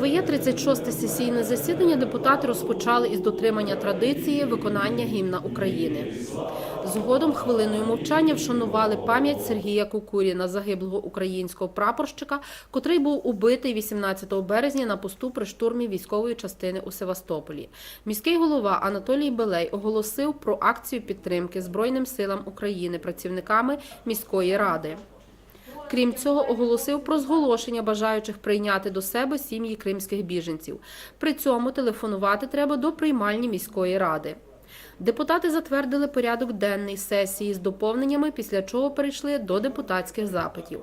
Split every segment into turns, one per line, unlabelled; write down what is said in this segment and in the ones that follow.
Своє 36-те сесійне засідання депутати розпочали із дотримання традиції виконання гімна України. Згодом хвилиною мовчання вшанували пам'ять Сергія Кукуріна, загиблого українського прапорщика, котрий був убитий 18 березня на посту при штурмі військової частини у Севастополі. Міський голова Анатолій Белей оголосив про акцію підтримки Збройним силам України працівниками міської ради. Крім цього, оголосив про зголошення бажаючих прийняти до себе сім'ї кримських біженців. При цьому телефонувати треба до приймальні міської ради. Депутати затвердили порядок денний сесії з доповненнями, після чого перейшли до депутатських запитів.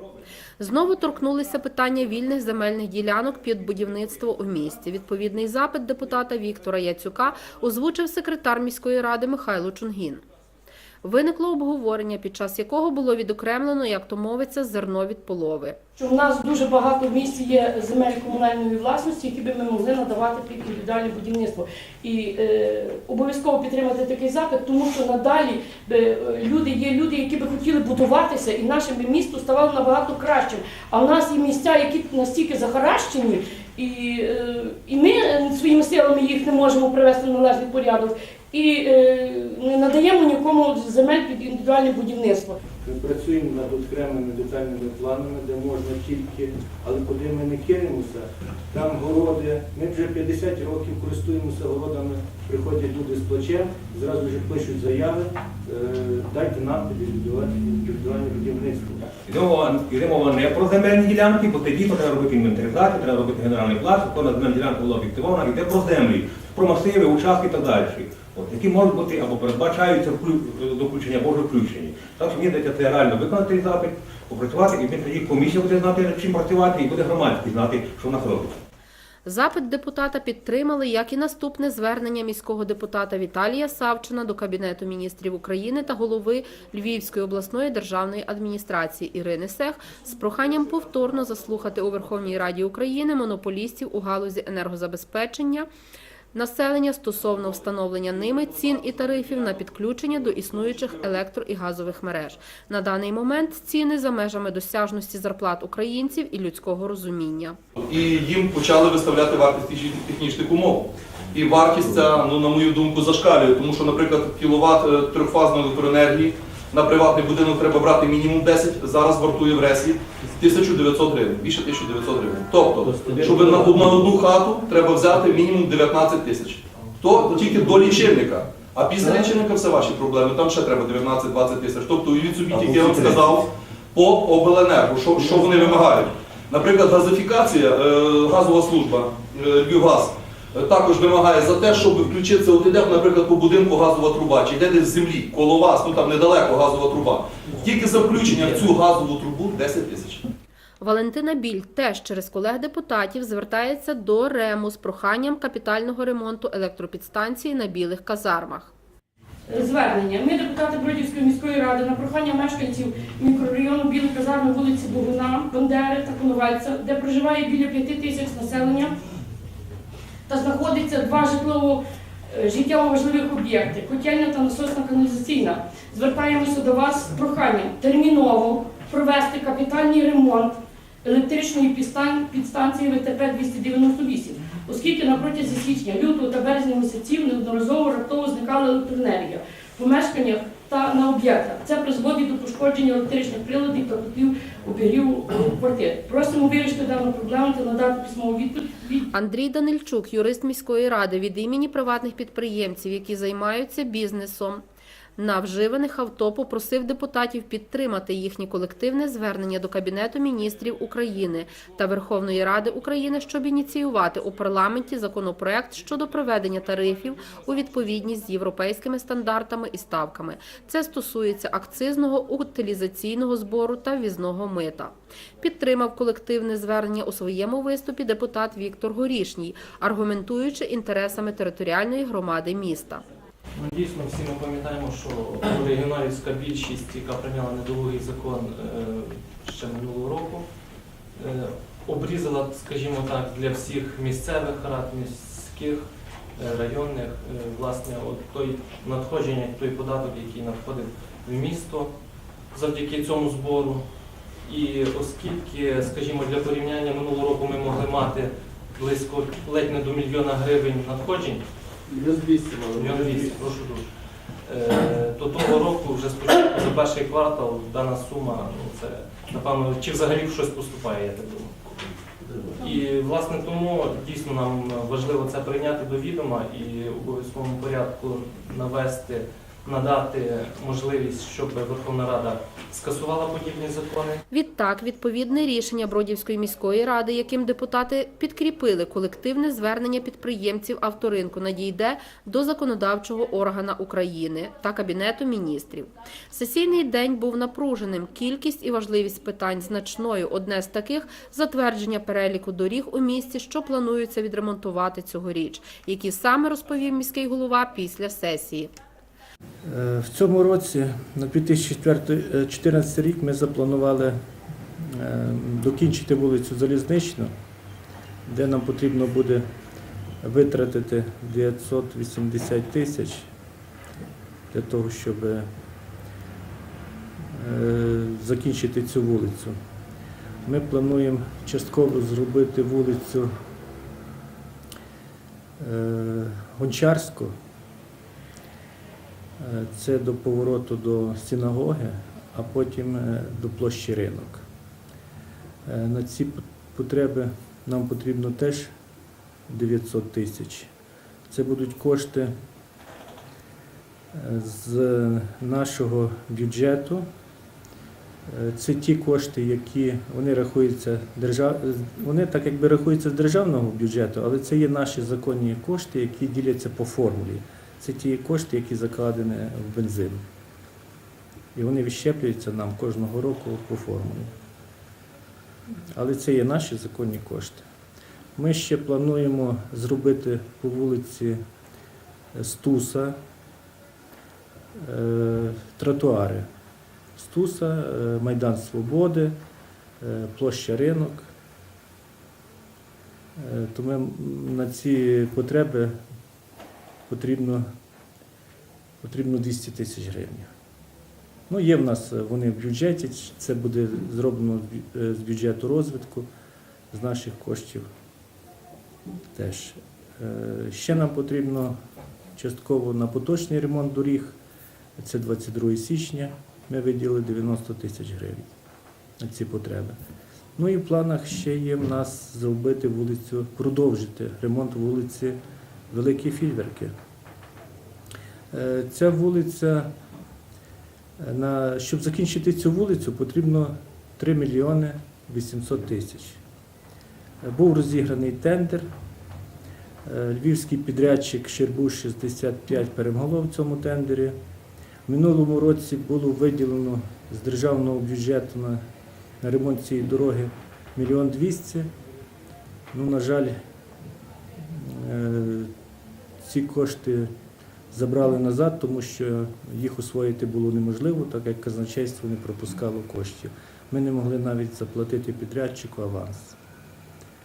Знову торкнулися питання вільних земельних ділянок під будівництво у місті. Відповідний запит депутата Віктора Яцюка озвучив секретар міської ради Михайло Чунгін. Виникло обговорення, під час якого було відокремлено, як то мовиться, зерно від полови.
що в нас дуже багато в місті є земель комунальної власності, які би ми могли надавати під індивідуальне будівництво. І е, обов'язково підтримати такий запит, тому що надалі е, люди є люди, які би хотіли будуватися, і наше місто ставало набагато кращим. А в нас є місця, які настільки захаращені, і, е, і ми своїми силами їх не можемо привести належний порядок. І е, надаємо земель під індивідуальне будівництво.
Ми працюємо над окремими детальними планами, де можна тільки, але куди ми не кинемося, там городи. Ми вже 50 років користуємося городами, приходять люди з плечем, зразу ж пишуть заяви, е, дайте нам під індивідуальне будівництво.
Йде мова, йде мова не про земельні ділянки, бо тоді треба робити інвентаризацію, треба робити генеральний план, щоб кожна земельна ділянка була об'єктивована, йде про землі, про масиви, участки і так далі. От, які можуть бути або передбачаються до включення або вже включені. Так що мені здається, це реально виконати цей запит, попрацювати, і тоді комісія буде знати, над чим працювати, і буде громадськість знати, що в нас робиться.
Запит депутата підтримали, як і наступне звернення міського депутата Віталія Савчина до Кабінету міністрів України та голови Львівської обласної державної адміністрації Ірини Сех з проханням повторно заслухати у Верховній Раді України монополістів у галузі енергозабезпечення. Населення стосовно встановлення ними цін і тарифів на підключення до існуючих електро і газових мереж. На даний момент ціни за межами досяжності зарплат українців і людського розуміння.
і їм почали виставляти вартість технічних умов. І вартість ця, ну, на мою думку, зашкалює, тому що, наприклад, кіловат е, трьохфазної електроенергії на приватний будинок треба брати мінімум 10, зараз вартує в РЕСі 1900 гривень, більше 1900 гривень. Тобто, щоб на, одну хату треба взяти мінімум 19 тисяч. То тільки до лічильника. А після лічильника все ваші проблеми, там ще треба 19-20 тисяч. Тобто, уявіть собі, тільки я вам сказав, по обленерго, що, що вони вимагають. Наприклад, газифікація, е, газова служба е, Львівгаз е, також вимагає за те, щоб включитися, от іде, наприклад, по будинку газова труба, чи йде десь з землі, коло вас, ну там недалеко газова труба. Тільки за включення в цю газову трубу 10 тисяч.
Валентина Біль теж через колег депутатів звертається до РЕМу з проханням капітального ремонту електропідстанції на білих казармах.
Звернення. Ми, депутати Бродівської міської ради, на прохання мешканців мікрорайону Білої казарми вулиці Богуна, Бандери та Коновальця, де проживає біля п'яти тисяч населення та знаходиться два житлово е, життєво важливих об'єкти котельня та насосна каналізаційна. Звертаємося до вас з проханням терміново провести капітальний ремонт електричної підстан- підстанції ВТП 298, оскільки на протязі січня, лютого та березня місяців неодноразово раптово зникала електроенергія в помешканнях та на об'єктах. Це призводить до пошкодження електричних приладів та котлів обігріву е, квартир. Просимо вирішити дану проблему та надати письмову відповідь
Андрій Данильчук, юрист міської ради від імені приватних підприємців, які займаються бізнесом на вживаних авто, попросив депутатів підтримати їхнє колективне звернення до Кабінету міністрів України та Верховної Ради України, щоб ініціювати у парламенті законопроект щодо проведення тарифів у відповідність з європейськими стандартами і ставками. Це стосується акцизного, утилізаційного збору та ввізного мита. Підтримав колективне звернення у своєму виступі депутат Віктор Горішній, аргументуючи інтересами територіальної громади міста.
Ну, дійсно, всі ми пам'ятаємо, що регіоналівська більшість, яка прийняла недолугий закон е, ще минулого року, е, обрізала, скажімо так, для всіх місцевих рад, міських, е, районних, власне, от той надходження, той податок, який надходив в місто завдяки цьому збору. І оскільки, скажімо, для порівняння минулого року ми могли мати близько ледь не до мільйона гривень надходжень.
Плюс 200 мало.
Мільйон двісті, прошу дуже. Е, До того року вже спочатку за перший квартал дана сума, ну це напевно, чи взагалі щось поступає, я так думаю. І власне тому дійсно нам важливо це прийняти до відома і в обов'язковому порядку навести, надати можливість, щоб Верховна Рада скасувала подібні закони.
Відтак, відповідне рішення Бродівської міської ради, яким депутати підкріпили колективне звернення підприємців авторинку, надійде до законодавчого органа України та Кабінету міністрів. Сесійний день був напруженим. Кількість і важливість питань значною. Одне з таких затвердження переліку доріг у місті, що планується відремонтувати цьогоріч, які саме розповів міський голова після сесії.
Е, В цьому році, на 2014 рік, ми запланували е, докінчити вулицю Залізничну, де нам потрібно буде витратити 980 тисяч для того, щоб е, закінчити цю вулицю. Ми плануємо частково зробити вулицю е, Гончарську. Е, Це до повороту до синагоги, а потім е, до площі ринок. Е, На ці потреби нам потрібно теж 900 тисяч. Це будуть кошти з нашого бюджету. Це ті кошти, які вони рахуються держав... вони так якби рахуються з державного бюджету, але це є наші законні кошти, які діляться по формулі. Це ті кошти, які закладені в бензин. І вони відщеплюються нам кожного року по формулі. Але це є наші законні кошти. Ми ще плануємо зробити по вулиці Стуса е, тротуари. Стуса, е, Майдан Свободи, е, площа ринок. Е, Тому на ці потреби потрібно, потрібно 200 тисяч гривень. Ну, є в нас е, вони в бюджеті, це буде зроблено е, з бюджету розвитку, з наших коштів теж. Е, Ще нам потрібно частково на поточний ремонт доріг, це 22 січня, ми виділили 90 тисяч гривень на ці потреби. Ну і в планах ще є в нас зробити вулицю, продовжити ремонт вулиці Великі Фільверки. Е, Ця вулиця, е, на, щоб закінчити цю вулицю, потрібно 3 мільйони 800 тисяч. Е, Був розіграний тендер. Львівський підрядчик Щербуш 65 перемогло в цьому тендері. В минулому році було виділено з державного бюджету на, на ремонт цієї дороги мільйон 200. Ну, на жаль, ці кошти забрали назад, тому що їх освоїти було неможливо, так як казначейство не пропускало коштів. Ми не могли навіть заплатити підрядчику аванс.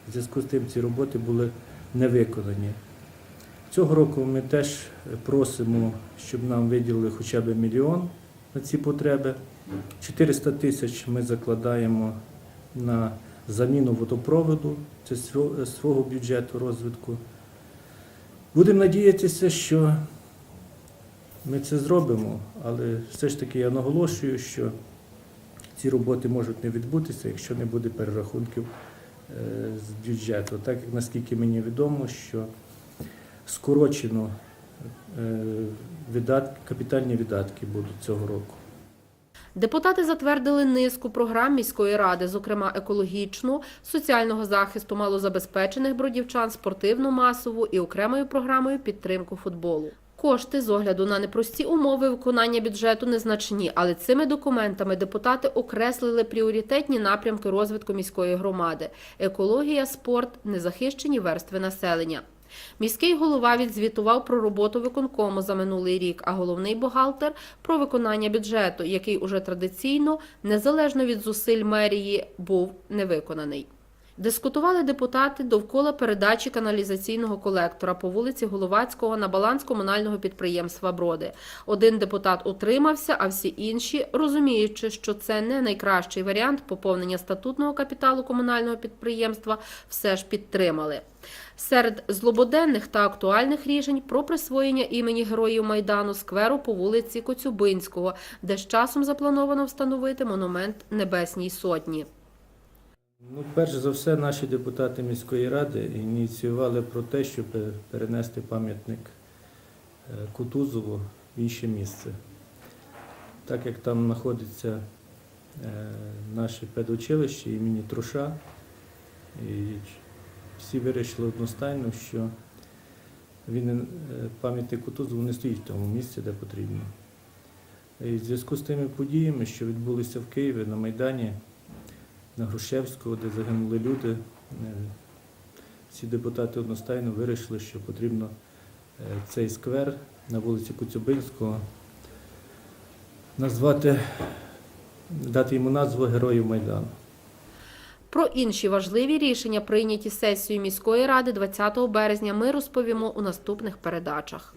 В зв'язку з тим ці роботи були не виконані. Цього року ми теж просимо, щоб нам виділили хоча б мільйон на ці потреби. 400 тисяч ми закладаємо на заміну водопроводу, це свого бюджету розвитку. Будемо надіятися, що ми це зробимо, але все ж таки я наголошую, що ці роботи можуть не відбутися, якщо не буде перерахунків е, з бюджету. Так як наскільки мені відомо, що скорочено е, видатки, капітальні видатки будуть цього року.
Депутати затвердили низку програм міської ради, зокрема екологічну, соціального захисту малозабезпечених бродівчан, спортивну масову і окремою програмою підтримку футболу. Кошти з огляду на непрості умови виконання бюджету незначні, але цими документами депутати окреслили пріоритетні напрямки розвитку міської громади: екологія, спорт, незахищені верстви населення. Міський голова відзвітував про роботу виконкому за минулий рік, а головний бухгалтер про виконання бюджету, який уже традиційно, незалежно від зусиль мерії, був невиконаний. Дискутували депутати довкола передачі каналізаційного колектора по вулиці Головацького на баланс комунального підприємства Броди. Один депутат утримався, а всі інші, розуміючи, що це не найкращий варіант поповнення статутного капіталу комунального підприємства, все ж підтримали. Серед злободенних та актуальних рішень про присвоєння імені Героїв Майдану скверу по вулиці Коцюбинського, де з часом заплановано встановити монумент Небесній Сотні.
Ну, перш за все, наші депутати міської ради ініціювали про те, щоб перенести пам'ятник е, Кутузову в інше місце. Так як там знаходиться е, наше педучилище імені Труша, і всі вирішили одностайно, що він, е, пам'ятник Кутузову не стоїть в тому місці, де потрібно. І в зв'язку з тими подіями, що відбулися в Києві на Майдані, на Грушевського, де загинули люди. Е, Всі депутати одностайно вирішили, що потрібно е, цей сквер на вулиці Коцюбинського назвати, дати йому назву Героїв Майдану.
Про інші важливі рішення, прийняті сесією міської ради 20 березня, ми розповімо у наступних передачах.